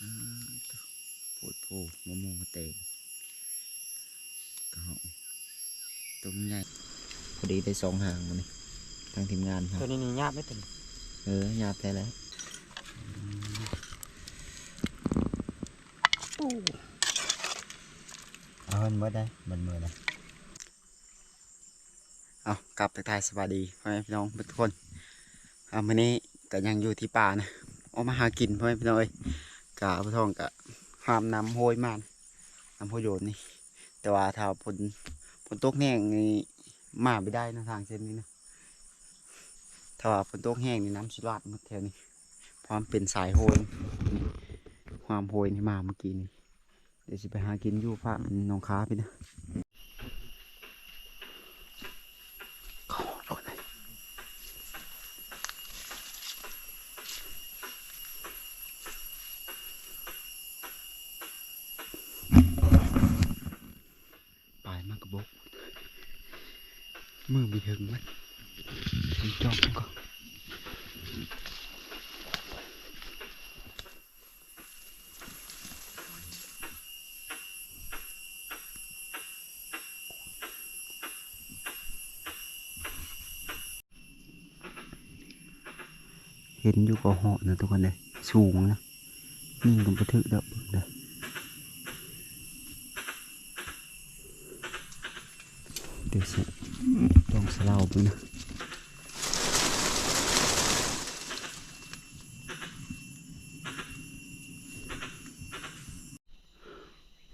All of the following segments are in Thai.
อ่าโพดโพมะม่วงกระเตงกระเหาะตัวมันใหญ่พอดีได้สองหางมันนี่ทางทีมงานครัตัวบนี้นี่ยากไม่ถึงเออหยาบแต่แล้วเอามันเมื่อได้มันเมื่อได้เอากลับไปทายสวัสดีพ่อแม่พี่น้องทุกคนเอามื่อนี้ก็ยังอยู่ที่ป่านะออกมาหากินพ่อแม่พี่น้องเอ้ย กาพระทองกะห้ามน้ำโหยมานน้ำโหยโยนนี่ แต่ว่าถ้าฝนฝนตกแห้งนี่มาไม่ได้นะทางเส้นนี้นะถ้าว่าฝนตกแห้งนี่น้ำสิลาดหมดแถวนี้เพราะมันเป็นสายโหยความโหยนี่มาเมื่อกี้นี่เดี๋ยวจะไปหากินอยู่ฝั่งนองค้าไปนะขอรถหน่อยปลายมากกระบกมือมีถึงมัน ถึงจอมก่อนเห็นอยู่กับเหาะนะทุกคนเลยสูงนะนิ่งกันไปถึกเด้อเบิ่งเด้อเดี๋ยวสิต้องสลาวไปนะ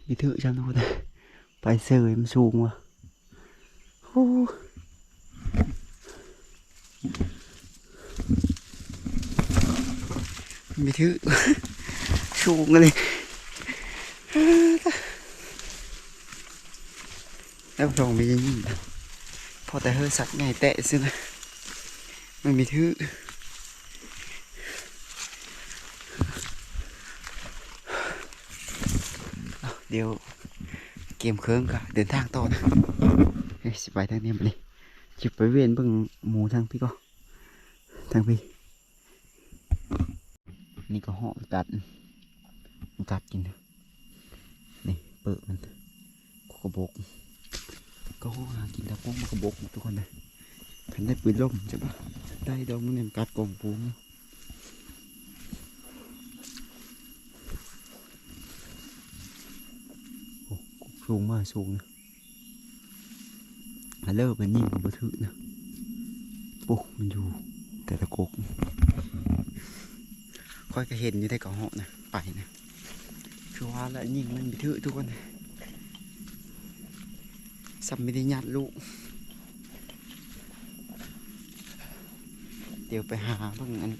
มีถือจังทุกคนเลยไปเสยมันสูงว่ะโอ้มี ถือสูงเลยแล้วลองมีย่างนี้นะพอแต่เฮอสัตว์ไงแตะซินะไม่มีถือเอเดี๋ยวเกมเครื่องก็เดินทางต่อนะเฮ้ยสิไปทางนี้มาเลยจิบไปเวียนเบิ่งหมูทางพี่ก็ทางพี่ นี่ก็หาะกัดมันกัดกินนะนี่เปิดมันกระบกก็หาะหากินตะพวกมันกระบกทุกคนเลยขันได้ปืนล่มใช่ปะได้ดอกมันเนี่ยมันกัดกองปูนโอ้สูงมากสูงนะฮัลโหลเป็นยิ่งกว่าถือนะโอ้มันอยู่แต่ละกก ค่อยก็เห็นอยู่ในกระเหาะนะไปนะคือว่าแล้วยิ่งมันมีถือทุกคนสัมไม่ได้ยัดลูก เดี๋ยวไปหาบ้างอัน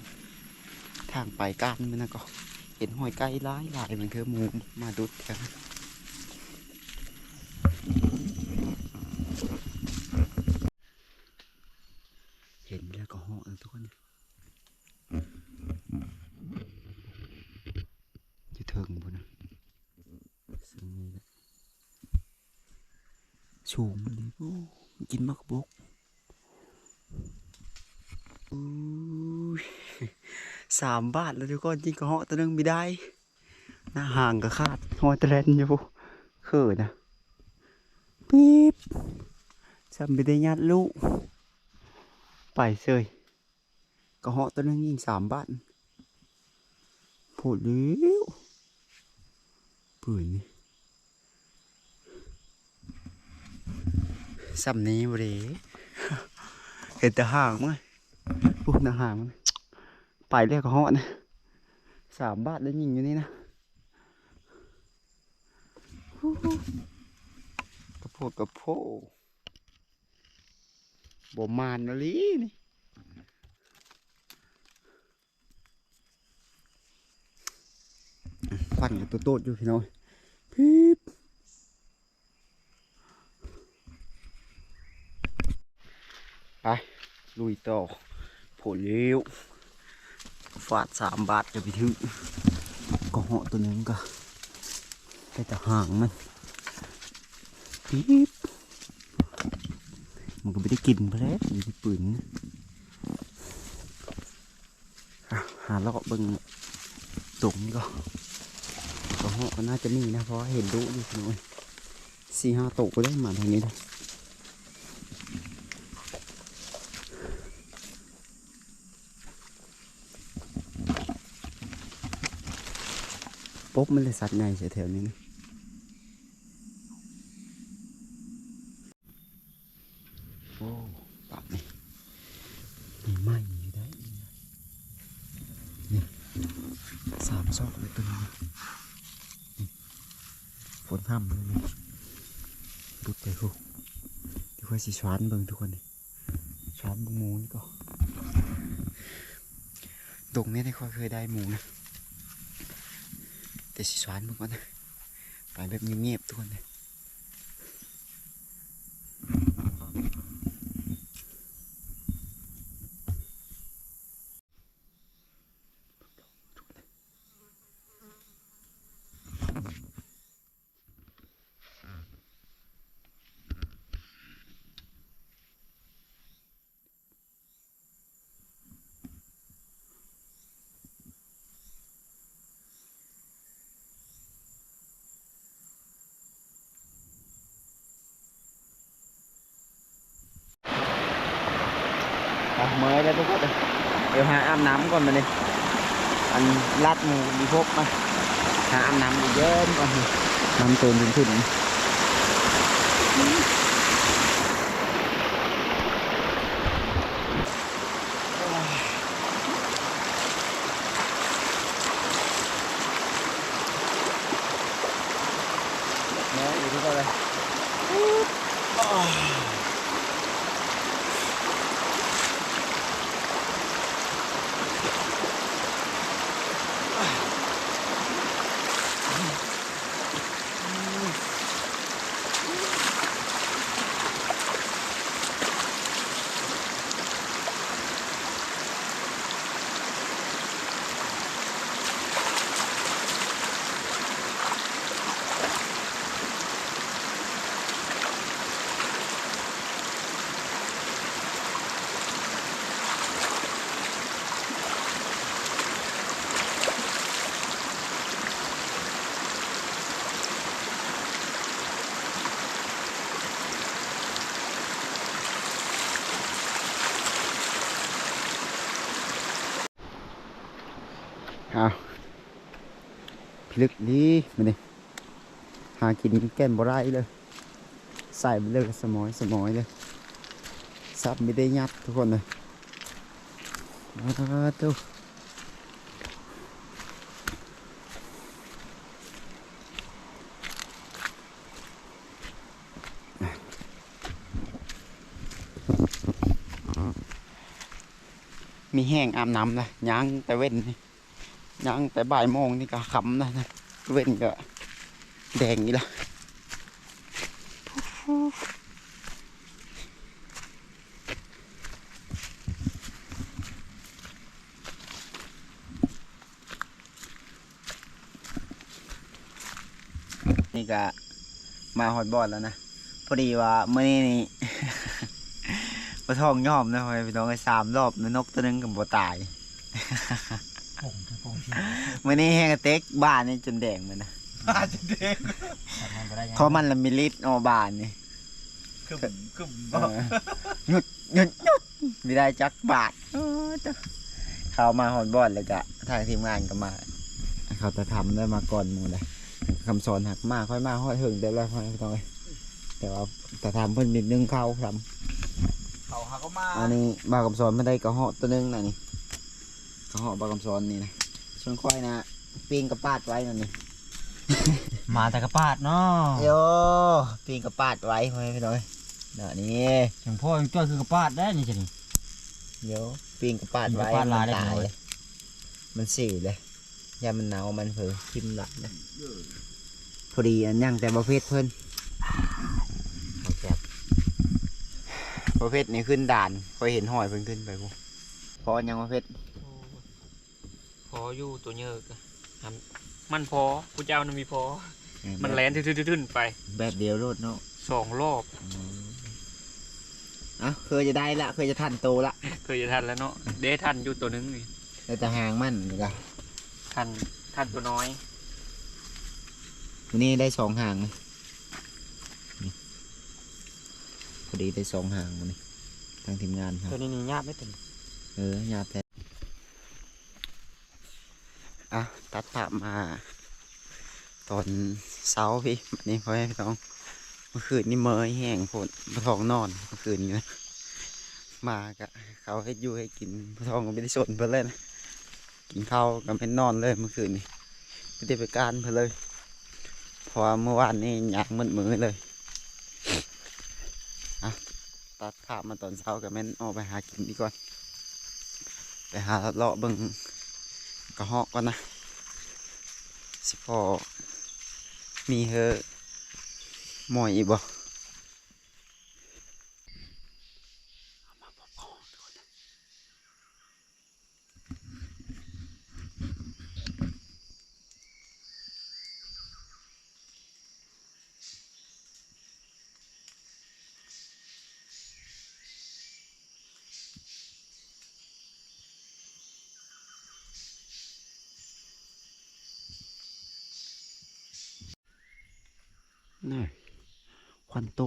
ทางไปก้านมันนะก็เห็นหอยไก่ร้ายหลายมันคือมูมาดุดกันเห็นแล้วก็เหาะนะทุกคนจะเถิงบุนะซึ่งนี่แหละสูงเลยโอ้กินมักบกอุ้ย สามบาทแล้วทุกคนจริงก็เหาะตัวนึงไม่ได้หน้าห่างก็ขาดหอยตะเลนอยู่เขินนะปี๊บจำไม่ได้ยัดลูกไปเสยก็เหาะตัวนึงยิงสามบาทพูดเร็วปืนนี่ซ้ำนี้บริเห็นแต่ห่างมั้งพูดแต่ห่างมั้ง ไปเรียกเหาะนะสามบาทแล้ยิงอยู่นี่นะกระโพดกระโพดบ่มานนะลีนี่ควันกับตัวโตดอยู่พี่น้อยพีบไปลุยต่อผลเลี้ยว ฟาดสามบาทจะไปถึงก็เหาะตัวนึงก็ได้แต่ห่างมันปี๊บมันก็ไม่ได้กินเพลสมันมีปืนหาเลาะเบิ่งตรงก็ก็เหาะก็น่าจะมีนะเพราะเห็นดุอยู่พี่น้อยสี่ห้าตัวก็ได้มาทางนี้เลย ปุ๊บมันเลยสัตว์ใหญ่เสียแถวนี้นะโอ้ปับนี่มีไหมอยู่ได้นี่สามซอกเลยตัวนี้ฝนห้ามเลยนี่รุดไปพวกเดี๋ยวค่อยสิชวานเบิ่งทุกคนนี่ชวานบิ่งมูนี่ก็ตรงนี้ได้ค่อยเคยได้หมูนะ แต่สิสวานเบิ่งก่อนนะไปแบบเงียบๆทุกคนเลย เมยได้ทุกคน เดี๋ยวหาอาบน้ำก่อนมาเลยอันลัดหมูดีพกมาหาอาบน้ำอีเยอะก่อนน้ำเติมถึงขึ้น พิลึกดีมันนี่หากินแก้นบ่ได้เลย ใส่ไปเลยสมอยสมอยเลยซับไม่ได้ยัดทุกคนเลยมาตู้มีแห้งอาบน้ำนะย่างแต่เว้นนี่ ย่างแต่บ่ายโมงนี่ก็ขำนะนะเว้นก็แดงนี่ละนี่ก็มาฮอดบอดแล้วนะพอดีว่าเมื่อนี้นี่ปลาทองยอมนะพี่น้องไอ้สามรอบนนกตัวหนึงกับบตาย งคือผงที่เมื่อนี้แห้งกระเต็กบ้านนี่จนแดงมันนะอาจจะเด็กทำงานก็ได้ยังเพราะมันละมิลิตออกบ้านนี่คึมคึมเออหยุดหยุดหยุดไม่ได้จักบาทเออจ้ะเขามาฮอดบอดแล้วก็ทางทีมงานก็มา เขาจะทำได้มาก่อนหมูเลยคำสอนหักมากค่อยมาฮอดถึงเดี๋ยวแล้วพ่อแม่พี่น้องเอ้ยแต่ว่าแต่ทำเพิ่นนิดนึงเข้าทำ เขาเขาก็มาอันนี้บาวกับสอนไม่ได้กระเหาะตัวหนึงนะนี่ กระเหาะบาวกับสอนนี่นะส่วนค่อยนะปีงกระปาดไว้นั่นนี่ มาแต่กระปาดเนาะโยปีงกระปาดไว้พ่อแม่พี่น้องเอ้ยเดี๋ยวนี้ถึงพ่อยังจ้อยคือกระปาดได้นี่จ้ะนี่เดี๋ยวปีงกระปาดไว้ปีงกระปาดลายได้มันตายเลยมันสีเลยยามันหนาวมันเผลอทิมหลับนะพอดีอันยังแต่ประเภทเพิ่นเอาแซ่บประเภทนี้ขึ้นด่านคอยเห็นหอยเพิ่นขึ้นไปพวกพอยังประเภทพ ออยู่ตัวเยอะก็ทำมันพอกูเจ้านะมีพอ มันแลนทื่นๆๆไป แบบเดียวโลดเนาะสองรอบอะเคยจะได้ละ เคยจะทันโตละ เคยจะทันแล้วเนาะเดทันอยู่ตัวหนึงนี่แต่แต่หางมันนี่ก็ทันทันตัวน้อยวันนี้ได้สองหางเลยนี่พอดีได้สองหางวันนี้ทางทีมงานครับตัวนี้นี่ยากไม่ถึงเออหยาบแท้อะ ตัดภาพมา ตอนเช้าพี่วันนี้พ่อแม่พี่น้องเมื่อคืนนี่เมยแห้งโพดพระทองนอนเมื่อคืนนี้นะมากะเขาให้อยู่ให้กินพระทองก็ไม่ได้สนเพื่อนเลยนะกินข้าวกันเป็นนอนเลยเมื่อคืนนี้ไม่ได้ไปการเพื่อนเลยเพราะเมื่อวานนี่อยากมืดมือเลยอะตัดภาพมาตอนเช้ากับแม่นออกไปหากินดีก่อนไปหาเลาะเบิ่งกระหอกก่อนนะ สิพอมีเฮอหมอยอีกบ่ นี่ควันโ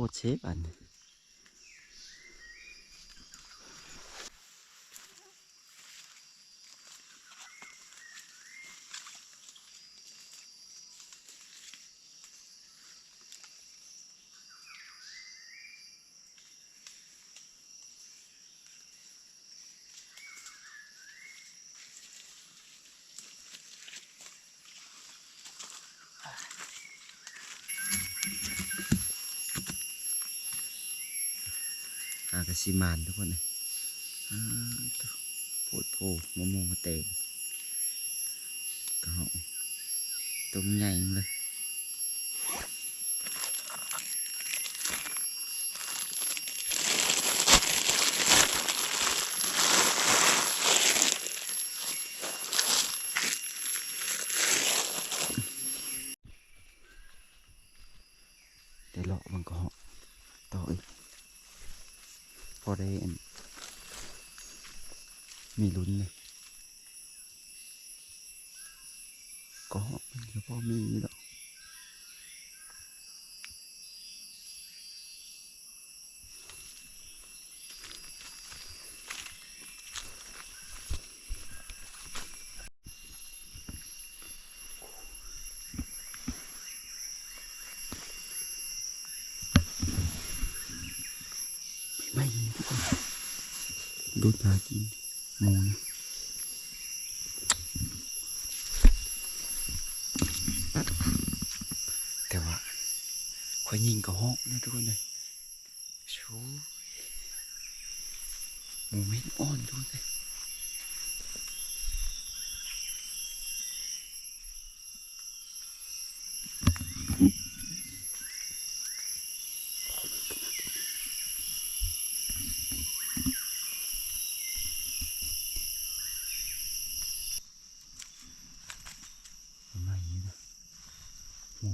ากาศิมานทุกคนเลยโพดโพมะม่วงมะเตงกระหองตัวมันใหญ่เลย เดี๋ยวเลาะมันก็เหาะต่ออีก พอได้อันมีลุ้นเลยก็เหาะมันก็พอมีอยู่แล้วไม่มีทุกคน ดูตากินหมูนะแต่ว่าควายยิงก็ฮอกนะทุกคนเลยชูหมูเม็ดอ่อนทุกคนเลยประมาณนี้นะ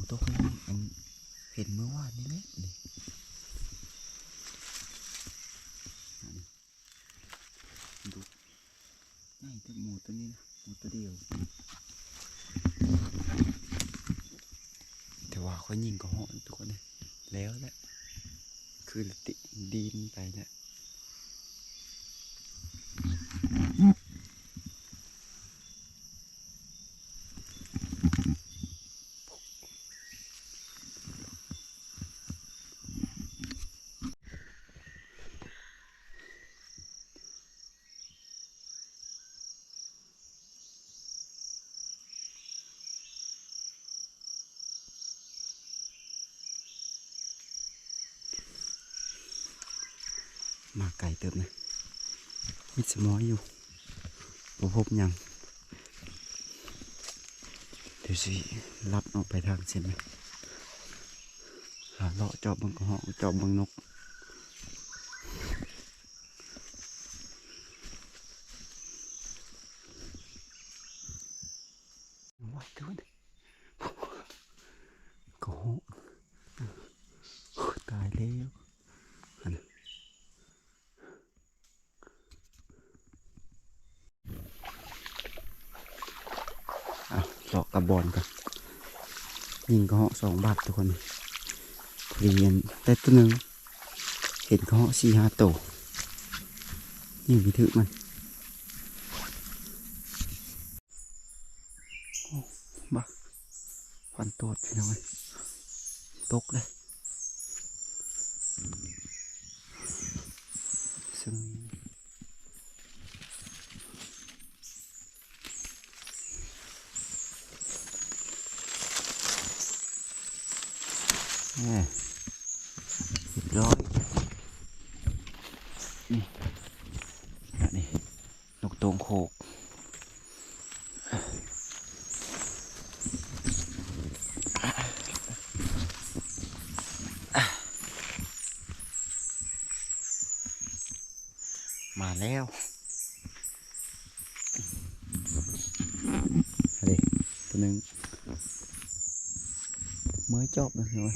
ตัวคนนี้อันเห็นเมื่อวานนี้ไหมนี่อันนี้ดูง่ายแต่หมูตัวนี้นะหมูตัวเดียว แต่ว่าเขายิงก็หาะทุกคนเลยแล้วแหละคือติดีนไปแหละ มาไกลเติมนะมิดสมอยอยู่ผมพบยังเดี๋ยวสิลับออกไปทางเส้นไหมหาเลาะจอบบังกระหอกจอบบังนก ว้ายทุกคนกระหอกตายแล้วอันนั้น เอาเลาะกระบอนก่อนยิงกระเหาะสองบาททุกคนเรียนได้ตัวหนึ่งเห็นกระเหาะสี่ห้าตัวยิงพิถืมันโอ้บ้าควันตดพี่น้อยตกเลยซึ่งแหม่เรียบร้อยนี่อันนี้นกตวงโขกมา แล้วอะไรตัวหนึ่งเมื่อจอบนะพี่น้อย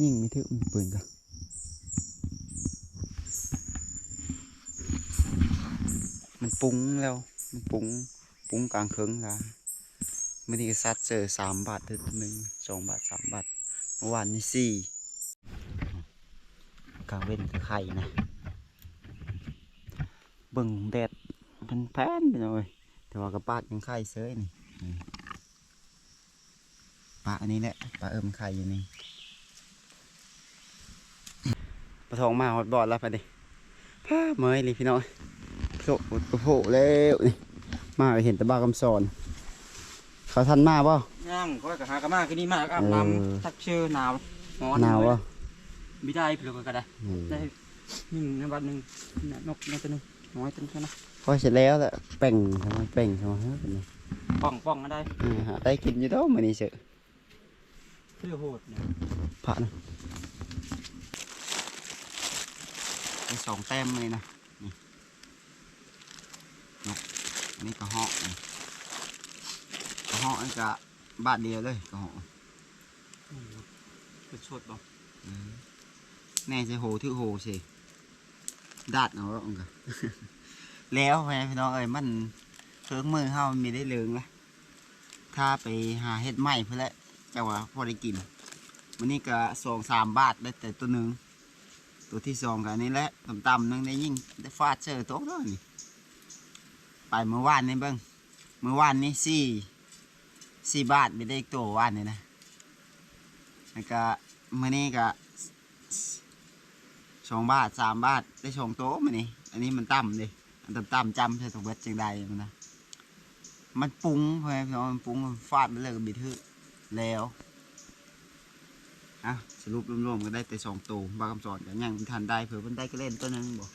ยิงไม่ถึงมันปืนกันมันปุ้งแล้ว มันปุ้งปุ้งกลางเคิงละไม่ได้ซัดเจอสามบาทเท่าตัวหนึ่งสองบาทสามบาทเมื่อวานนี่สี่กลางเว้นกับไข่นะ บิ่งแดดมันแพนไปหน่อยแต่ว่ากระปาดยังไข่เซยนี่นี่ปลาอันนี้แหละปลาเอิมไข่อยู่นี่ปลาทองมาหอดบอดแล้วไปดิพ้าเมยเลยพี่น้อยโผล่โผล่แล้วนี่มาเห็นแตะบ้ากำสอน เขาทันมาป่ะย่างก็กะหากะมาคือนี่มากอาบเออน้ำทักเชื่อหนาวร้อนหนาวป่ะไม่ได้เปลือกก็ได้ได้หนึ่งในวันหนึ่งน่ะนกนกตัวหนึง น้อยตัวนึงนะพอเสร็จแล้วแหละเป่งทำไมเป่งทำไมเฮ้ยเป็นไงป้องป้องก็ได้อ่าหาได้กินอยู่แล้วมันนี่เสือเสื้อโหดเนี่ยผ่านะมีสองแต้มเลยนะนี่นกอันนี้กระเหาะนี่กระเหาะนี่กะบาทเดียวเลยกระเหาะเป็นชดบ่อืมแน่ใช่โหถือโหสิ ดาดเอาแล้วกะแล้วแม่พี่น้องเอ้ยมันเครื่องมือเฮามันมีได้เลืองละถ้าไปหาเห็ดใหม่เพื่อละจะว่าพอได้กินวันนี้ก็สองสามบาทได้แต่ตัวหนึ่งตัวที่สองกันนี้แหละต่ำๆนึงได้ยิ่งได้ฟาดเจอโต๊ะแล้วนี่ไปเมื่อวานนี่เบิ้งเมื่อวานนี่สี่สี่บาทไม่ได้อีกตัววานนี่นะแล้วก็มื่อนี้ก็ สองบาทสามบาทได้สองโต๊ะมื่อนี้อันนี้มันต่ำเลยอันต่ำๆจำใช่ตัวเบิดจังใดมันนะมันปรุงเพื่อนพี่น้องมันปรุงมันฟาดไปเลยก็บิดฮึแล้วอะสรุปรวมๆก็ได้แต่สองตัวบางคำสอนกันยังทันได้เผื่อมันได้ก็เล่นตัวหนึงบ่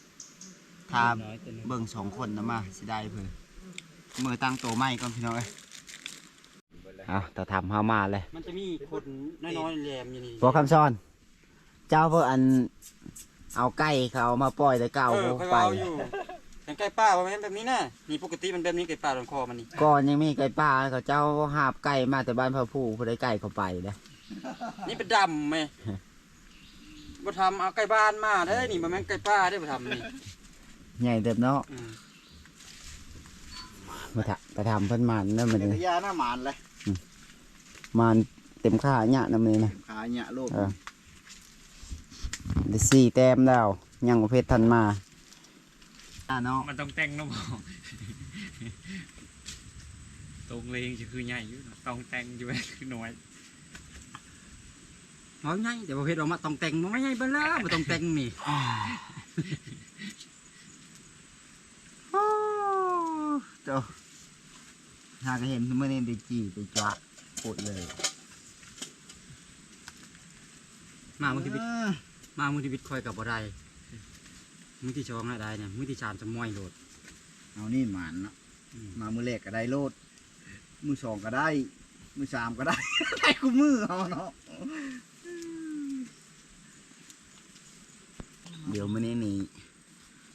ถ้าน้อยตัวหนึงเบิ่งสองคนนะมาสิได้เผื่อมือตั้งโตวไม่ก่อนพี่น้องเอ้ยเอาแต่ทำเฮามาเลย มันจะมีคนน้อยๆแหลมอยู่นี่พอคำสอน เจ้าเพื่ออัน เอาไก่เขามาปล่อยแต่เก่าเออค่อยไปเอาอยู่แต่ไก่ป้าว่าแม่นแบบนี้นะนี่ปกติมันแบบนี้ไก่ป้าโดนคอมันนี่ก่อนยังมีไก่ป่าเขาเจ้าหาบไก่มาแต่บ้านพระผู้เพื่อได้ไก่เขาไปเด้อนี่เป็นดำไหมบ่ทำเอาไก่บ้านมาเด้อนี่บ่แม่นไก่ป้าได้อบ่ทำนี่ใหญ่เติบเนาะอืมมาถะไปทำเพิ่นมันนั่นมันเป็นยาหน้าหมานเลยมันเต็มค่าเนี่ยนั่นมันนะ ขาเนี่ยโลกเออ ได้สี่แต้มแล้วยังประเภททันมาอ่าเนาะมันต้องแต่งเนาะบ่ตรงเลงจะคือใหญ่อยู่เนาะต้องแต่งอยู่แบบคือน้อยน้อยไงแต่ประเภทออกมาต้องแต่งบ่ไม่ใช่เบิ่ล่ะบ่ต้องแต่งนี่โอ้เจ้าหากเห็นเมื่อนี้ได้จีได้จ้าโคตรเลยมามื้อที่บิด มามื้อที่บิดคอยกับบ่ได้มื้อที่ชองน่ะได้เนี่ยมื้อที่ชามจะม้อยโลดเอานี่หมานเนาะอืมมามือแรกก็ได้โลด มือสองก็ได้ มือสามก็ได้ ได้กูมือเอาเนาะเดี๋ยวมื้อนี้นี่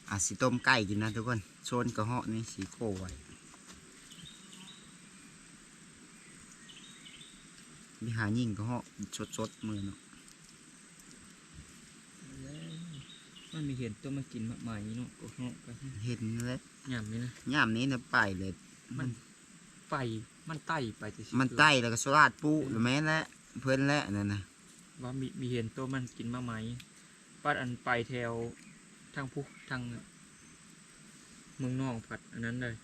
อาจสิต้มไก่กินนะทุกคนโซนกระเหาะนี่สีโคไว้มีหายิ่งกระเหาะสดๆมือเนาะ มันมีเห็นตัวมากินมากมายเนาะก็เหาะกันเห็นแล้วยามนี้นะย่ามนี้นะไปเลยไปมันไต่ไปที่มันไต่แล้วก็สลัดปูหรือแม่นแหละเพิ่นแหละนั่นน่ะว่ามีมีเห็นตัวมันกินมาไหมปัดอันไปแถวทางผู้ทางเมืองนอกผัดอันนั้นเลย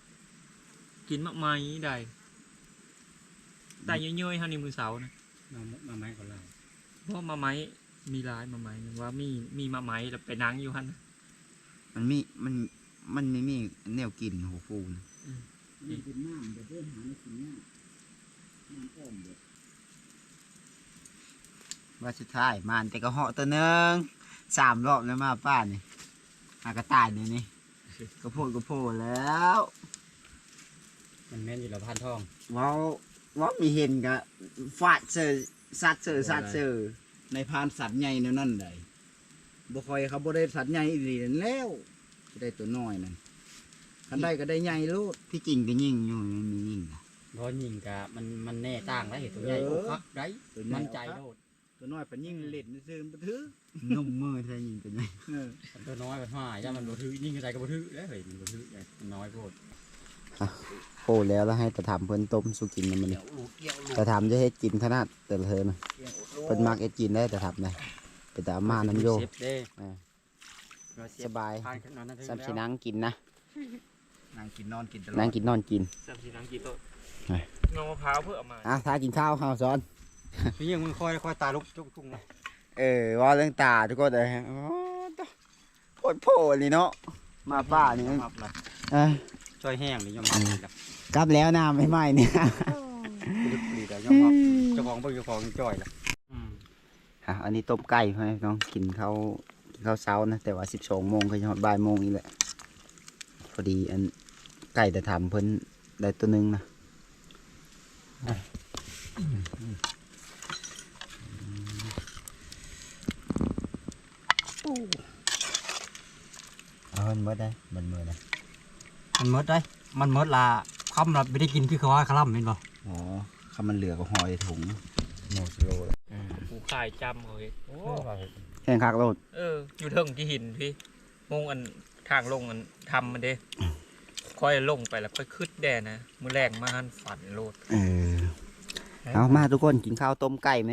กินมะไม้ได้แต่เยอะๆเท่านี้มือเสานะมามาไม้ของเราเพราะมะไม้ มีร้ายมะไม้หนึ่งว่ามีมีมะไม้แล้วไปนั่งอยู่หันน่ะมันมีมันมันไม่มีแนวกินโหฟูนะมันเป็นน้ำเดี๋ยวเดินหาในสิ่งนี้น้ำอ้อมเดี๋ยวว่าสุดท้ายมานแต่ก็เหาะตัวหนึงสามรอบแล้วมาป้านี่อากระต่ายนี่นี่ก็โพดก็โพดแล้วมันแม่นอยู่ละพันทอง เว้าเว้ามีเห็นกะฟาดเซอร์ซัดเซอร์ซัดเซอร์ ในพานสัตว์ใหญ่แนวนั่นได้บ่คอยเขาบ่ได้สัตว์ใหญ่อีหลีนั่นแล้วจะได้ตัวน้อยนั่นคันได้ก็ได้ใหญ่โลด ที่จริงก็ยิ่งอยู่มันมียิ่งนะเพราะยิงกะมันมันแน่ต่างได้เห็นตัวใหญ่เออ โอ้คักได้ตัวใหญ่มั่นใจโลดตัวน้อยเป็นยิ่งเล่นซื่อๆบ่ถือนุ่มมือเธอยิงกันเลยเออตัวน้อยมันห่าย่ามันบ่ถือยิงกระจายก็บ่ถือได้เฮ้ยมันบ่ถือได้มันน้อยโพด โพดแล้วแล้วให้ตะถามเพิ่นต้มสุกินนะมันเกี่ยวลูกเกี่ยวลูกตะถามจะให้กินขนาดแต่ละเธอนะเกี่ยวลูกเพิ่นมักเอ็ดกินได้ตะถามได้ไปตามมาน้ำโยเซฟเด้อ่าเราเซสฟบายผ่านขนาดนั้นซ้ำสินังกินนะนั่งกินนอนกินตลอดนั่งกินนอนกินสามสี่นังกี่ตัวไหนงอมะพร้าวเพื่อเอามาอะถ้ากินข้าวข้าวซ้อนพี่ยังมึงคอยคอยตาลุกจุกจุกนะเออว่าเรื่องตาทุกคนเลยฮะอ๋อตะโพดโพดนี่เนาะมาป้านี่ครับล่ะเออ ช่วยแห้งนี่ยอมรับเลยครับกลับแล้วน้ำไม่ไหม้เนี่ยลึกดีแต่ยอมรับเจ้าของเบิ่งเจ้าของจ่อยล่ะอืมอะอันนี้ต้มไก่ให้น้องกินข้าวกินข้าวเช้านะแต่ว่าสิบสองโมงก็จะหอดบ่ายโมงอีกแหละพอดีอันไก่แต่ทำเพิ่นได้ตัวหนึงนะเอามันเมื่อได้มันเมื่อได้ มันหมดได้ มันหมดละคำละไม่ได้กินคือเขาว่าคลั่มเห็นบ่อ๋อข้ามันเหลือก็หอยถุงโมสโลผูขายจำเขาเห็นโอ้แข่งคักโลดเออ อยู่เทิงที่หินพี่มงอันทางลงอันทำมันเด้ค่อยลงไปแล้วค่อยขึ้นแดนนะมือแรงมาหันฝันโลดเออเอามาทุกคนกินข้าวต้มไก่ไหม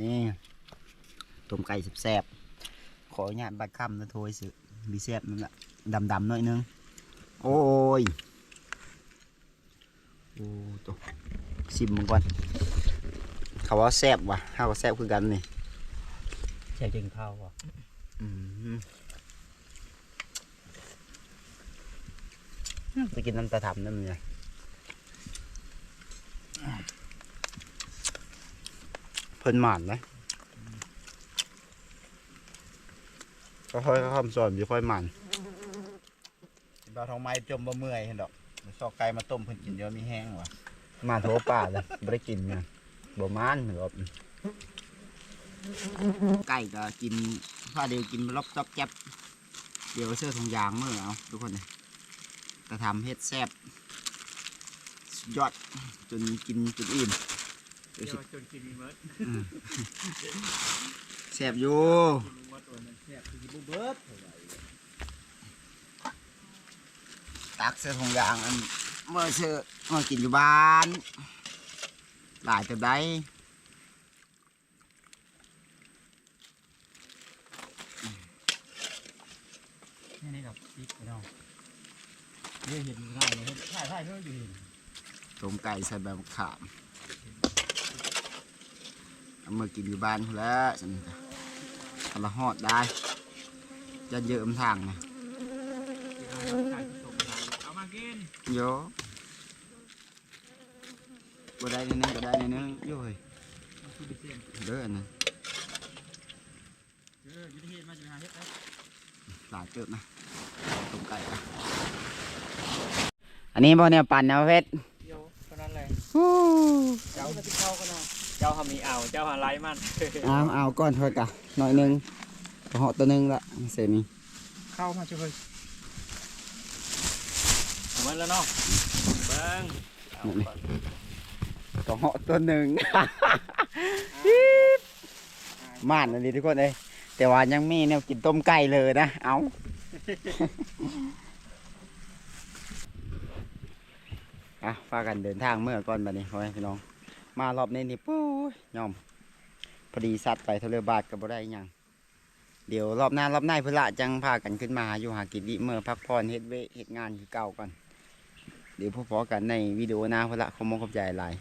นี่ต้มไก่แซ่บๆขออนุญาตบัดคำนะโทยสิมีแซ่บนั่นแหละดำๆหน่อยนึง โอ้ย โอ้ตัวชิมมันก่อนเขาว่าแซ่บว่ะข้าวก็แซ่บคือกันนี่ใช่กินข้าวบ่อืมไปกินน้ำตาทำนั่นไงเพิ่นหมานนะค่อยๆคำสอนอยู่ค่อยหมาน ดาวทองไม้จมบ่เมื่อยเห็นดอกซอกไก่มาต้มเพิ่นกินเดี๋ยวมีแห้งว่ะหมานโทป่าเลยไม่ได้กินไงบ่มานหรอกไก่ก็กินข้าเดียวกินรอบจอบแจ๊บเดี๋ยวเสื้อทงยางเมื่อเอาทุกคนเลยกระทำเฮ็ดแซ่บสุดยอดจนกินจนอิ่มเดี๋ยวสิจนกินเมิดแซ่บอยู่เบิด ตักเสื้อทงยางอันเมื่อเสื้อเมื่อกินอยู่บ้านหลายแต่ได้นี่นี่กับพริกพี่น้องนี่เห็นง่ายเลยเห็นใช่ใช่เพื่ออยู่เห็นต้มไก่ใส่แบบขามเอามื่อกินอยู่บ้านพู้นแหล้วสันนิษฐานทำละหอดได้ จะเยอะมนทางนะเอามากิน โยบ่ได้ในนึงก็ได้ในนึงโย่เฮ้ยเด้ออันนะเอออยู่ที่เห็นมาอยู่หาเฮ็ดได้หลายเติบนะต้มไก่อะอันนี้บ่เนี่ยปั่นนะเพชรเดียวเท่านั้นเลยเจ้าที่เข้ากันนะเจ้าหามีอ่าวเจ้าหาไล่มันเอาเอาก้อนเท่ากันหน่อยหนึงกระเหาะตัวหนึงละเสร็จมีเข้ามาช่วยเห มาแล้วเนาะเบิ้งเอาก่อเหาะตัวหนึ่งมานอันนี้ทุกคนเลยแต่ว่ายังมีแนวกินต้มไก่เลยนะ เอา อะพากันเดินทางเมื่อก่อนบัดนี้พ่อแม่พี่น้อง มารอบนี้นี่ปู้ยยอม พอดีสัตว์ไปทะเลบาทกับบ่ได้ยัง เดี๋ยวรอบหน้ารอบหน้าเพื่ละจังพากันขึ้นมาอยู่หากินดิเมื่อพักผ่อนเฮ็ดเวเฮ็ดงานคือเก่าก่อน เดี๋ยวพบกันในวิดีโอหน้าพละขอมงขอบใจหลาย